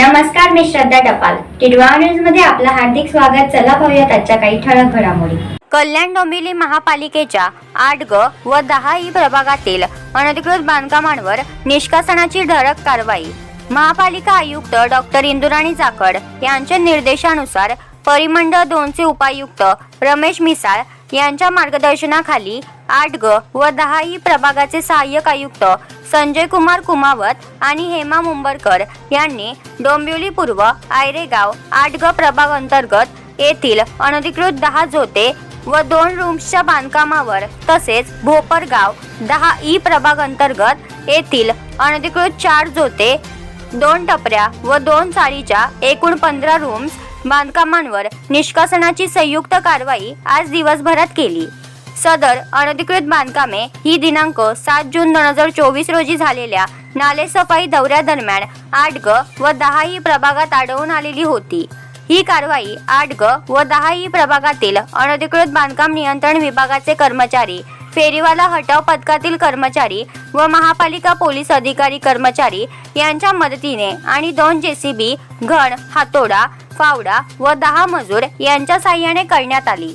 नमस्कार मी श्रद्धा टपाल. टिडवा न्यूजमध्ये आपलं हार्दिक स्वागत. चला पाहूयात आजच्या काही ठळक घडामोडी. कल्याण डोंबिवली महापालिकेच्या आठ ग व दहा ई प्रभागातील अनधिकृत बांधकामांवर निष्कासनाची धडक कारवाई. महापालिका आयुक्त डॉक्टर इंदुराणी जाखड यांच्या निर्देशानुसार परिमंडळ दोनचे उपायुक्त रमेश मिसाळ यांच्या मार्गदर्शनाखाली आठ ग व दहा ई प्रभागाचे सहाय्यक आयुक्त संजय कुमार कुमावत आणि हेमा मुंबरकर यांनी डोंबिवली पूर्व आयरेगाव आठ ग प्रभाग अंतर्गत येथील अनधिकृत दहा जोते व दोन रूम्सच्या बांधकामावर तसेच भोपरगाव दहा ई प्रभाग अंतर्गत येथील अनधिकृत चार जोते दोन टपऱ्या व दोन चाळीच्या एकूण पंधरा रूम्स बांधकामांवर निष्कासनाची संयुक्त कारवाई आज दिवसभरात केली. सदर अनधिकृत बांधकामे ही दिनांक सात जून दोन हजार चोवीस रोजी झालेल्या नालेसफाई दौऱ्यादरम्यान आठ ग व दहा ही प्रभागात आढळून आलेली होती. ही कारवाई आठ ग व दहा ही प्रभागातील अनधिकृत बांधकाम नियंत्रण विभागाचे कर्मचारी फेरीवाला हटाव पथकातील कर्मचारी व महापालिका पोलीस अधिकारी कर्मचारी यांच्या मदतीने आणि दोन जेसीबी घण हातोडा फावडा व दहा मजूर यांच्या साह्याने करण्यात आली.